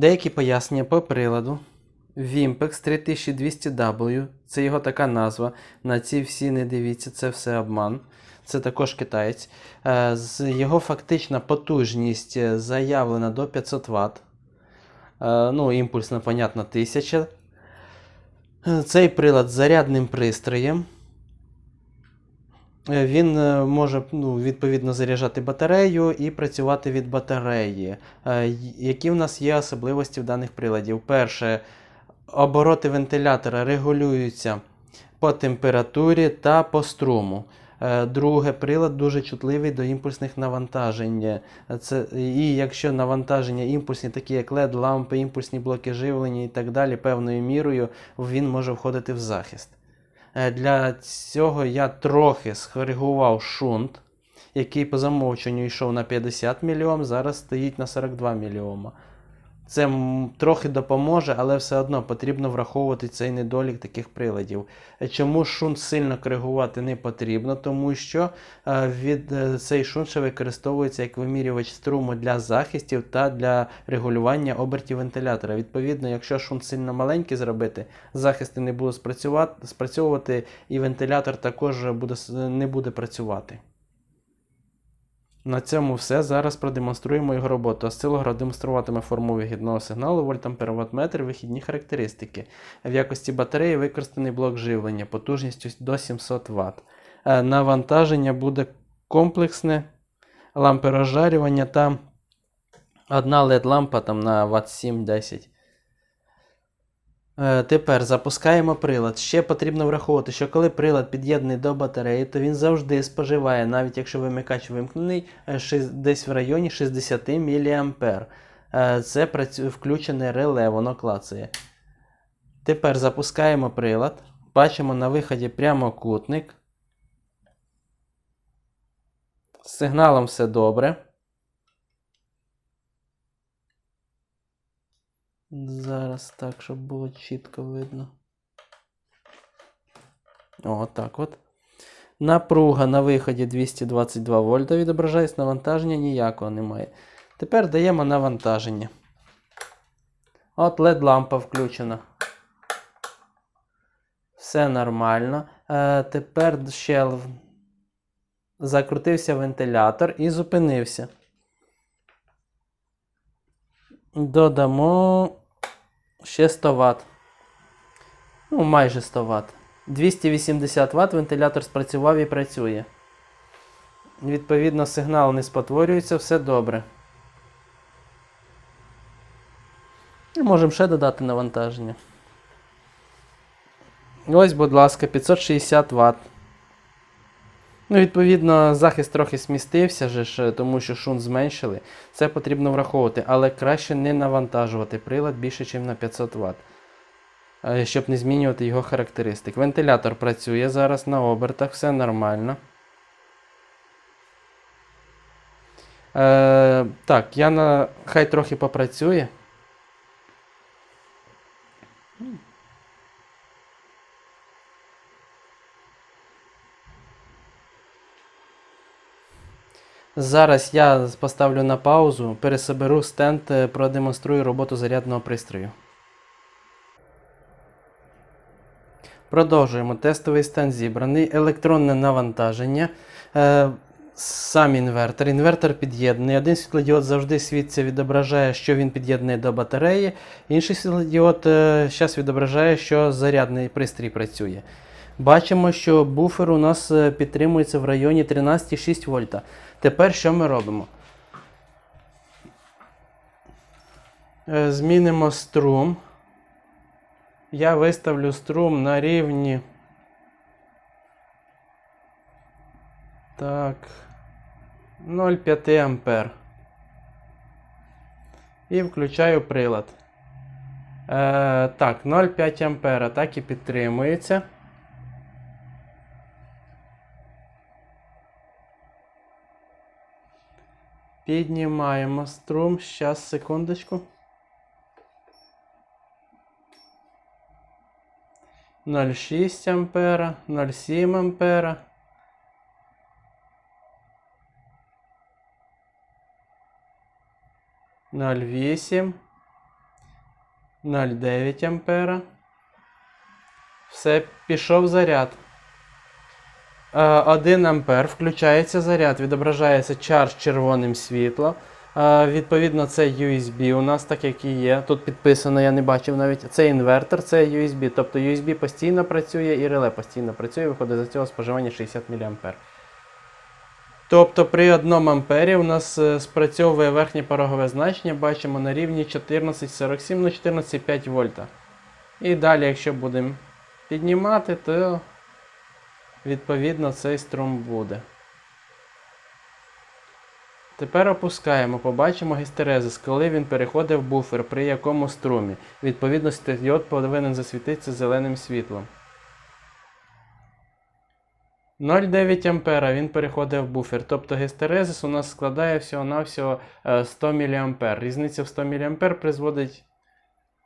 Деякі пояснення по приладу. Vimpex 3200W, це його така назва. На ці всі не дивіться, це все обман. Це також китаєць. Е, Його фактична потужність е, заявлена до 500 Вт. Е, Ну, імпульсна, понятно, 1000. Е, Цей прилад з зарядним пристроєм. Е, Він е, може ну, відповідно заряджати батарею і працювати від батареї. Е, Які в нас є особливості в даних приладів? Перше, обороти вентилятора регулюються по температурі та по струму. Друге, прилад дуже чутливий до імпульсних навантажень. Це, і якщо навантаження імпульсні, такі як LED, лампи, імпульсні блоки живлення і так далі, певною мірою він може входити в захист. Е, Для цього я трохи скоригував шунт, який по замовченню йшов на 50 мільйом, зараз стоїть на 42 мільйома. Це трохи допоможе, але все одно потрібно враховувати цей недолік таких приладів. Е, Чому шунт сильно коригувати не потрібно? Тому що е, від, е, цей шунт ще використовується як вимірювач струму для захистів та для регулювання обертів вентилятора. Відповідно, якщо шунт сильно маленький зробити, захисти не будуть спрацьовувати, і вентилятор також буде, не буде працювати. На цьому все. Зараз продемонструємо його роботу. Осцилограф демонструватиме форму вихідного сигналу, вольтампер, ваттметр, вихідні характеристики. В якості батареї використаний блок живлення потужністю до 700 Вт. Е, Навантаження буде комплексне, лампи розжарювання та одна LED-лампа на Вт 7-10. Е, Тепер запускаємо прилад. Ще потрібно враховувати, що коли прилад під'єднаний до батареї, то він завжди споживає, навіть якщо вимикач вимкнений, е, десь в районі 60 мА. Е, Це включене реле, воно клацає. Тепер запускаємо прилад. Бачимо на виході прямокутник. З сигналом все добре. Зараз так, щоб було чітко видно. О, так от. Напруга на виході 222 вольта відображається, навантаження ніякого немає. Тепер даємо навантаження. От LED-лампа включена. Все нормально. Е, тепер ще закрутився вентилятор і зупинився. Додамо ще 100 Вт. Ну, майже 100 Вт. 280 Вт вентилятор спрацював і працює. Відповідно, сигнал не спотворюється, все добре. І можемо ще додати навантаження. Ось, будь ласка, 560 Вт. Ну, відповідно, захист трохи смістився, же ж, тому що шунт зменшили. Це потрібно враховувати, але краще не навантажувати прилад більше, ніж на 500 Вт, е, щоб не змінювати його характеристик. Вентилятор працює зараз на обертах, все нормально. Е, так, я на... хай трохи попрацює. Зараз я поставлю на паузу, пересоберу стенд, е, продемонструю роботу зарядного пристрою. Продовжуємо. Тестовий стенд зібраний, електронне навантаження. Е, сам інвертор. Інвертор під'єднаний. Один світлодіод завжди світиться, відображає, що він під'єднаний до батареї. Інший світлодіод зараз відображає, що зарядний пристрій працює. Бачимо, що буфер у нас е, підтримується в районі 13,6 вольта. Тепер що ми робимо? Е, Змінимо струм. Я виставлю струм на рівні. Так. 0,5 ампер. І включаю прилад. Е, так, 0,5 ампера так і підтримується. Піднімаємо струм. Щас, секундочку. 0,6 ампера, 0,7 ампера. Ноль вісім. 0,9 ампера. Все, пішов заряд. 1 ампер включається заряд, відображається чардж червоним світлом. Е, Відповідно, це USB у нас, так як і є. Тут підписано, я не бачив навіть. Це інвертор, це USB. Тобто USB постійно працює і реле постійно працює, виходить за цього споживання 60 мА. Тобто при 1 ампері у нас е, спрацьовує верхнє порогове значення, бачимо на рівні 14,47 ну 14,5 вольта. І далі, якщо будемо піднімати, то відповідно цей струм буде. Тепер опускаємо, побачимо гістерезис, коли він переходить в буфер, при якому струмі. Відповідно, діод повинен засвітитися зеленим світлом. 0,9 ампера він переходить в буфер. Тобто гістерезис у нас складає всього-навсього е, 100 мА. Різниця в 100 мА призводить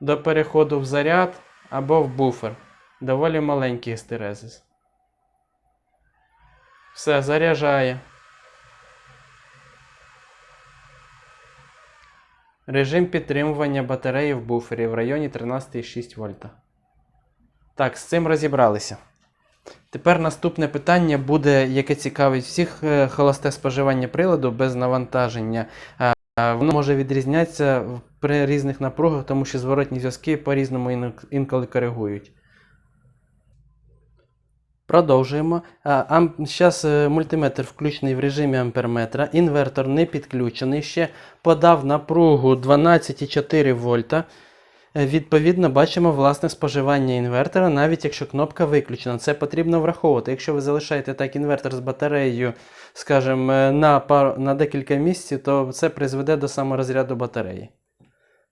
до переходу в заряд або в буфер. Доволі маленький гістерезис. Все, заряджає. Режим підтримування батареї в буфері в районі 13,6 вольта. Так, з цим розібралися. Тепер наступне питання буде, яке цікавить всіх е, холосте споживання приладу без навантаження. Е, Воно може відрізнятися при різних напругах, тому що зворотні зв'язки по-різному інколи коригують. Продовжуємо. Зараз мультиметр включений в режимі амперметра. Інвертор не підключений ще. Подав напругу 12,4 вольта. Е, Відповідно, бачимо власне споживання інвертора, навіть якщо кнопка виключена. Це потрібно враховувати. Якщо ви залишаєте так інвертор з батареєю, скажімо, е, на, пар... на декілька місяців, то це призведе до саморозряду батареї.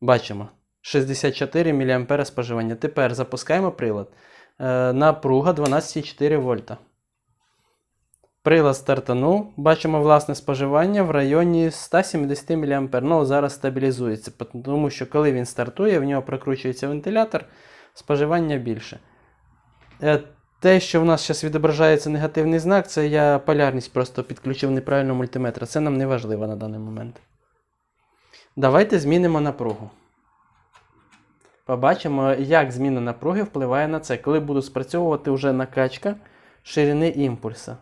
Бачимо. 64 мА споживання. Тепер запускаємо прилад. Е, Напруга 12,4 вольта. Прилад стартанув. Бачимо власне споживання в районі 170 мА. Ну, зараз стабілізується, тому що коли він стартує, в нього прокручується вентилятор, споживання більше. Е, Те, що в нас зараз відображається негативний знак, це я полярність просто підключив неправильно мультиметра. Це нам не важливо на даний момент. Давайте змінимо напругу. Побачимо, як зміна напруги впливає на це, коли буде спрацьовувати вже накачка ширини імпульса.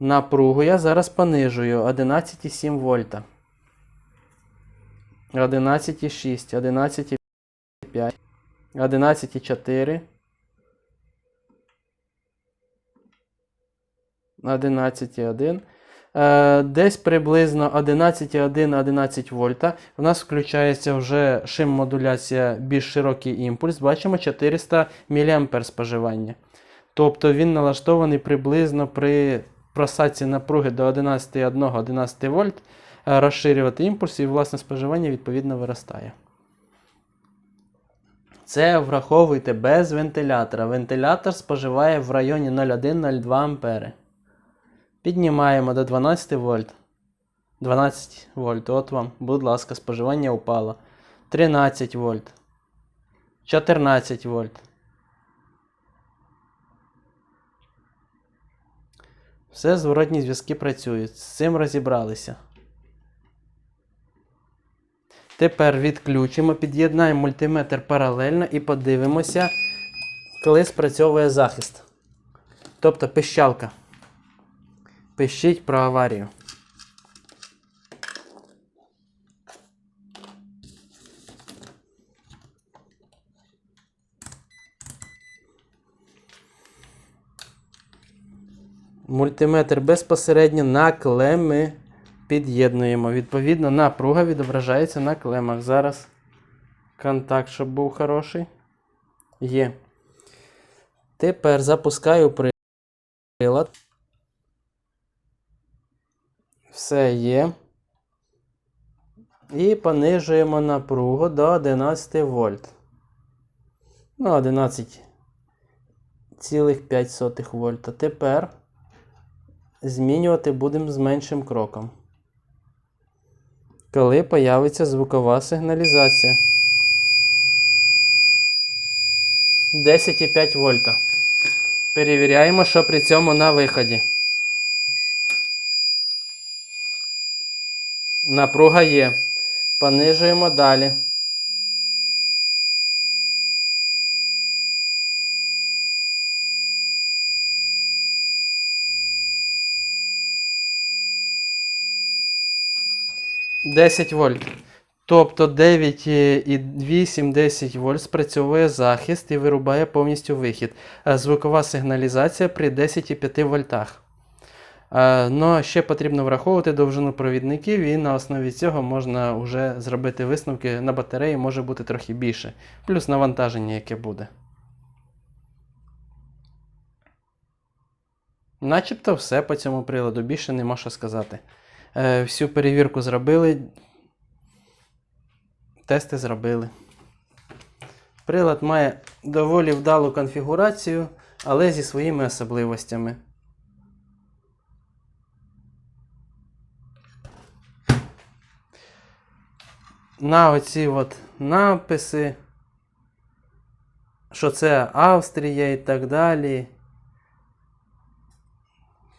Напругу я зараз понижую 11,7 вольта. 11,6, 11,5, 11,4. 11,1. Е, Десь приблизно 11,1 11 вольта. У нас включається вже шим-модуляція більш широкий імпульс. Бачимо 400 мА споживання. Тобто він налаштований приблизно при просадці напруги до 11,1-11 вольт, е, розширювати імпульс і власне споживання відповідно виростає. Це враховуйте без вентилятора. Вентилятор споживає в районі 0,1-0,2 ампери. Піднімаємо до 12 вольт. 12 вольт. От вам, будь ласка, споживання упало. 13 вольт. 14 вольт. Все зворотні зв'язки працюють. З цим розібралися. Тепер відключимо, під'єднаємо мультиметр паралельно і подивимося, коли спрацьовує захист. Тобто пищалка. Пишіть про аварію. Мультиметр безпосередньо на клеми під'єднуємо. Відповідно, напруга відображається на клемах. Зараз контакт, щоб був хороший. Є. Тепер запускаю прилад. Все є. І понижуємо напругу до 11 вольт. Ну, 11,5 вольта. Тепер змінювати будемо з меншим кроком. Коли появиться звукова сигналізація. 10,5 вольта. Перевіряємо, що при цьому на виході. Напруга є. Понижуємо далі. Десять вольт. Тобто 9,8-10 е, вольт спрацьовує захист і вирубає повністю вихід. Е, звукова сигналізація при 10,5 вольтах. Ну, ще потрібно враховувати довжину провідників, і на основі цього можна вже зробити висновки на батареї може бути трохи більше. Плюс навантаження, яке буде. Начебто все по цьому приладу, більше нема що сказати. Е, всю перевірку зробили. Тести зробили. Прилад має доволі вдалу конфігурацію, але зі своїми особливостями. На оці от написи, що це Австрія і так далі.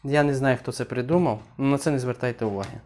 Я не знаю, хто це придумав, але на це не звертайте уваги.